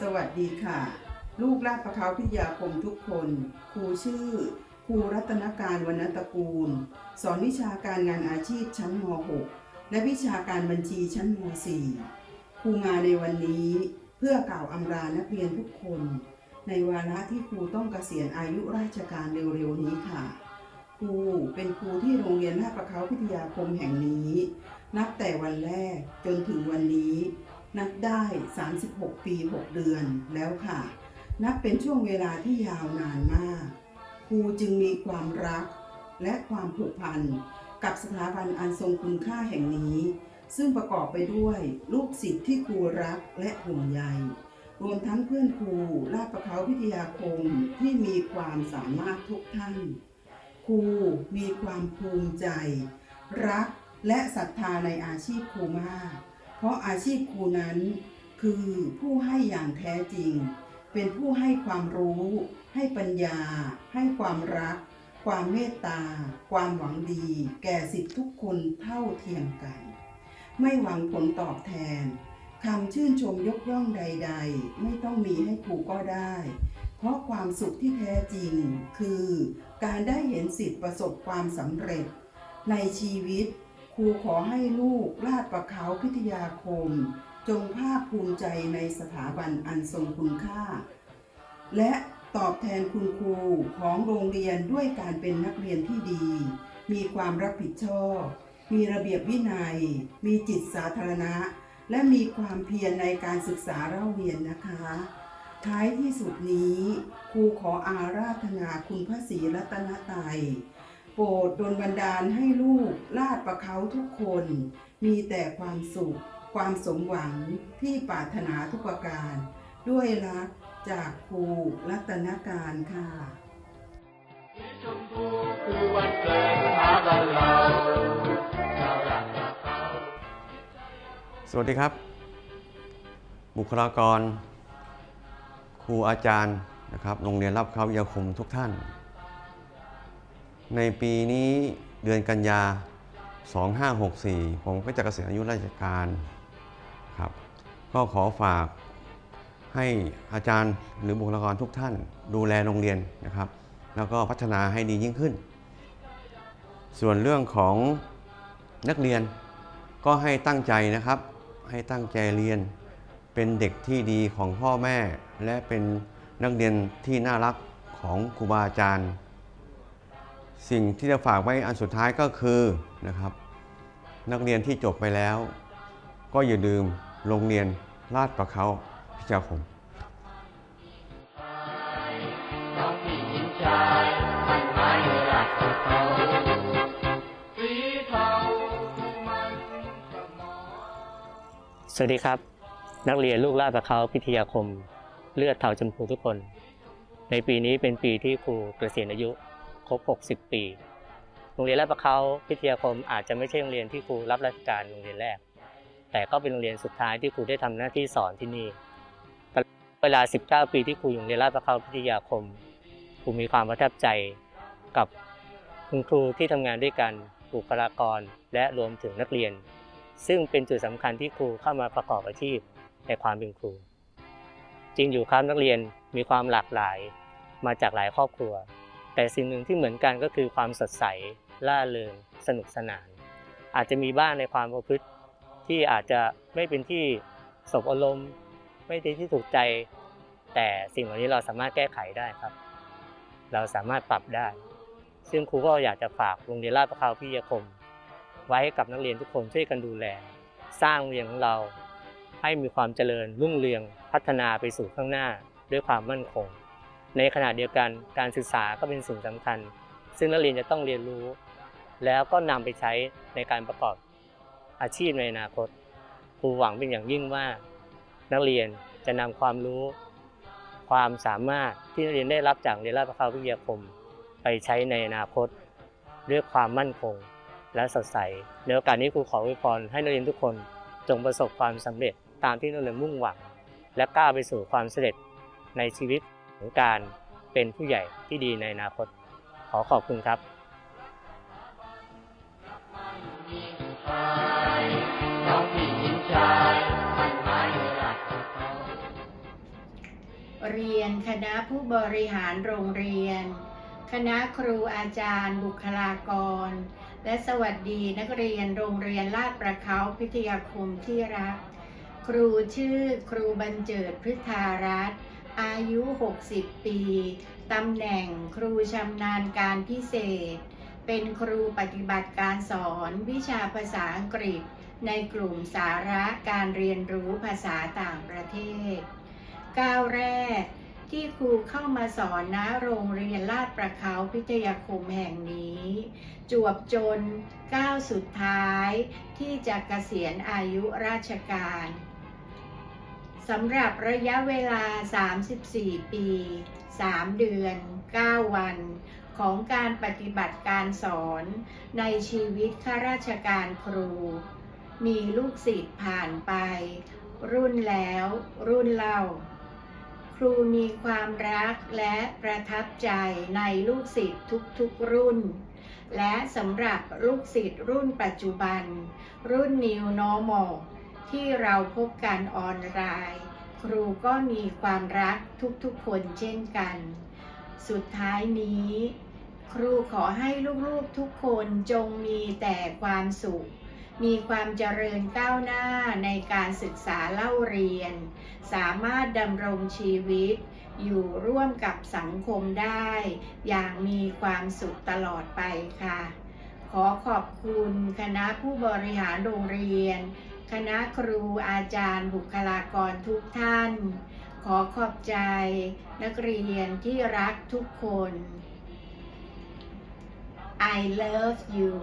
สวัสดีค่ะ ลูกลาดประเขาพิทยาคมทุกคน ครูชื่อ ครูรัตนการวรรณตระกูล สอนวิชาการงานอาชีพชั้นม .6 และวิชาการบัญชีชั้นม .4 ครูมาในวันนี้เพื่อกล่าวอำลานักเรียนทุกคน ในวาระที่ครูต้องเกษียณอายุราชการเร็วๆนี้ค่ะ ครูเป็นครูที่โรงเรียนลาดประเขาพิทยาคมแห่งนี้ นับแต่วันแรกจนถึงวันนี้ นับได้ 36 ปี 6 เดือนแล้วค่ะ นับเป็นช่วงเวลาที่ยาวนานมาก ครูจึงมีความรักและความผูกพันกับสถาบันอันทรงคุณค่าแห่งนี้ ซึ่งประกอบไปด้วยลูกศิษย์ที่ครูรักและห่วงใย รวมทั้งเพื่อนครูลาดประเขาพิทยาคมที่มีความสามารถทุกท่าน ครูมีความภูมิใจ รักและศรัทธาในอาชีพครูมาก เพราะอาชีพครูนั้น คือผู้ให้อย่างแท้จริง เป็นผู้ให้ความรู้ ให้ปัญญา ให้ความรัก ความเมตตา ความหวังดี แก่สิทธิทุกคนเท่าเทียมกัน ไม่หวังผลตอบแทนคำชื่นชมยกย่องใด ๆ ไม่ต้องมีให้ครูก็ได้ เพราะความสุขที่แท้จริง คือ การได้เห็นสิทธิ์ประสบความสำเร็จ ในชีวิต รูขอให้ลูกลาดประเขาพิทยาคม จงภาคภูมิใจในสถาบันอันทรงคุณค่า และตอบแทนคุณครูของโรงเรียนด้วยการเป็นนักเรียนที่ดี มีความรับผิดชอบ มีระเบียบวินัย มีจิตสาธารณะ และมีความเพียรในการศึกษาเล่าเรียนนะคะ ท้ายที่สุดนี้ครูขออาราธนาคุณพระศรีรัตนตรัย ปรดดลบันดาลให้ลูกลาดประเขาทุกคน มีแต่ความสุข ความสมหวังที่ปรารถนาทุกประการ ด้วยรักจากครูรัตนการค่ะชมพูคือวันเกิดสถาบันเราชาวราชประเขาสวัสดีครับ บุคลากร ครูอาจารย์นะครับโรงเรียนรับเขาวิทยาคมทุกท่าน ในปีนี้เดือนกันยา 2564 ผมก็จะเกษียณอายุราชการครับ ก็ขอฝากให้อาจารย์หรือบุคลากรทุกท่านดูแลโรงเรียนนะครับ แล้วก็พัฒนาให้ดียิ่งขึ้น ส่วนเรื่องของนักเรียนก็ให้ตั้งใจนะครับ ให้ตั้งใจเรียน เป็นเด็กที่ดีของพ่อแม่ และเป็นนักเรียนที่น่ารักของครูบาอาจารย์ สิ่งที่จะฝากไว้อันสุดท้ายก็คือนะครับ นักเรียนที่จบไปแล้ว ก็อย่าลืมโรงเรียนลาดประเขาพิจาคมน้องผู้หญิงชายายรักกับเขาสีเทามันกระหมอสวัสดีครับ นักเรียนลูกลาดประเขาพิทยาคม เลือดเทาชมพูทุกคน ในปีนี้เป็นปีที่ครูเกษียณอายุ ครบ 60 ปี โรงเรียนลาดประเขาพิทยาคมอาจจะไม่ใช่โรงเรียนที่ครูรับราชการโรงเรียนแรก แต่ก็เป็นโรงเรียนสุดท้ายที่ครูได้ทำหน้าที่สอนที่นี่เวลา 19 ปีที่ครูอยู่โรงเรียนลาดประเขาพิทยาคม ครูมีความประทับใจกับคุณครูที่ทำงานด้วยกันบุคลากร และรวมถึงนักเรียน ซึ่งเป็นจุดสำคัญที่ครูเข้ามาประกอบอาชีพในความเป็นครู จริงอยู่ครับนักเรียนมีความหลากหลายมาจากหลายครอบครัว แต่สิ่งหนึ่งที่เหมือนกันก็คือความสดใสล่าเริงสนุกสนาน อาจจะมีบ้างในความประพฤติที่อาจจะไม่เป็นที่สบอารมณ์ ไม่เป็นที่ถูกใจ แต่สิ่งเหล่านี้เราสามารถแก้ไขได้ครับ เราสามารถปรับได้ ซึ่งครูก็อยากจะฝากโรงเรียนราชประเขาพิยคม ไว้ให้กับนักเรียนทุกคนช่วยกันดูแล สร้างโรงเรียนของเรา ให้มีความเจริญรุ่งเรืองพัฒนาไปสู่ข้างหน้าด้วยความมั่นคง ในขณะเดียวกันการศึกษาก็เป็นสิ่งสำคัญ ซึ่งนักเรียนจะต้องเรียนรู้ แล้วก็นำไปใช้ในการประกอบอาชีพในอนาคตครูหวังเป็นอย่างยิ่งว่า นักเรียนจะนำความรู้ ความสามารถที่นักเรียนได้รับจากเรียนราชประเขาวิทยาคม ไปใช้ในอนาคต ด้วยความมั่นคงและสดใสในโอกาสนี้ครูขออวยพรให้นักเรียนทุกคนจงประสบความสำเร็จตามที่นักเรียนมุ่งหวัง และก้าวไปสู่ความสำเร็จในชีวิต ของการเป็นผู้ใหญ่ที่ดีในอนาคต ขอขอบคุณครับเขาเรียนคณะผู้บริหารโรงเรียน คณะครูอาจารย์ บุคลากร และสวัสดีนักเรียนโรงเรียนลาดประเขาพิทยาคมที่รัก ครูชื่อครูบรรเจิดพฤทธารัตน์ อายุ 60 ปี ตำแหน่งครูชำนาญการพิเศษ เป็นครูปฏิบัติการสอนวิชาภาษาอังกฤษ ในกลุ่มสาระการเรียนรู้ภาษาต่างประเทศ ก้าวแรกที่ครูเข้ามาสอนณโรงเรียนลาดประเขาพิทยาคมแห่งนี้ จวบจนก้าวสุดท้ายที่จะเกษียณอายุราชการ สำหรับระยะเวลา 34 ปี 3 เดือน 9 วัน ของการปฏิบัติการสอนในชีวิตข้าราชการครู มีลูกศิษย์ผ่านไป รุ่นแล้วรุ่นเล่า ครูมีความรักและประทับใจในลูกศิษย์ทุกๆรุ่น และสำหรับลูกศิษย์รุ่นปัจจุบัน รุ่น New Normal ที่เราพบกันออนไลน์ครูก็มีความรักทุกๆคนเช่นกัน สุดท้ายนี้ ครูขอให้ลูกๆทุกคนจงมีแต่ความสุข มีความเจริญก้าวหน้าในการศึกษาเล่าเรียน สามารถดำรงชีวิต อยู่ร่วมกับสังคมได้ อย่างมีความสุขตลอดไปค่ะ ขอขอบคุณคณะผู้บริหารโรงเรียน คณะครูอาจารย์บุคลากรทุกท่าน ขอขอบใจนักเรียนที่รักทุกคน I love you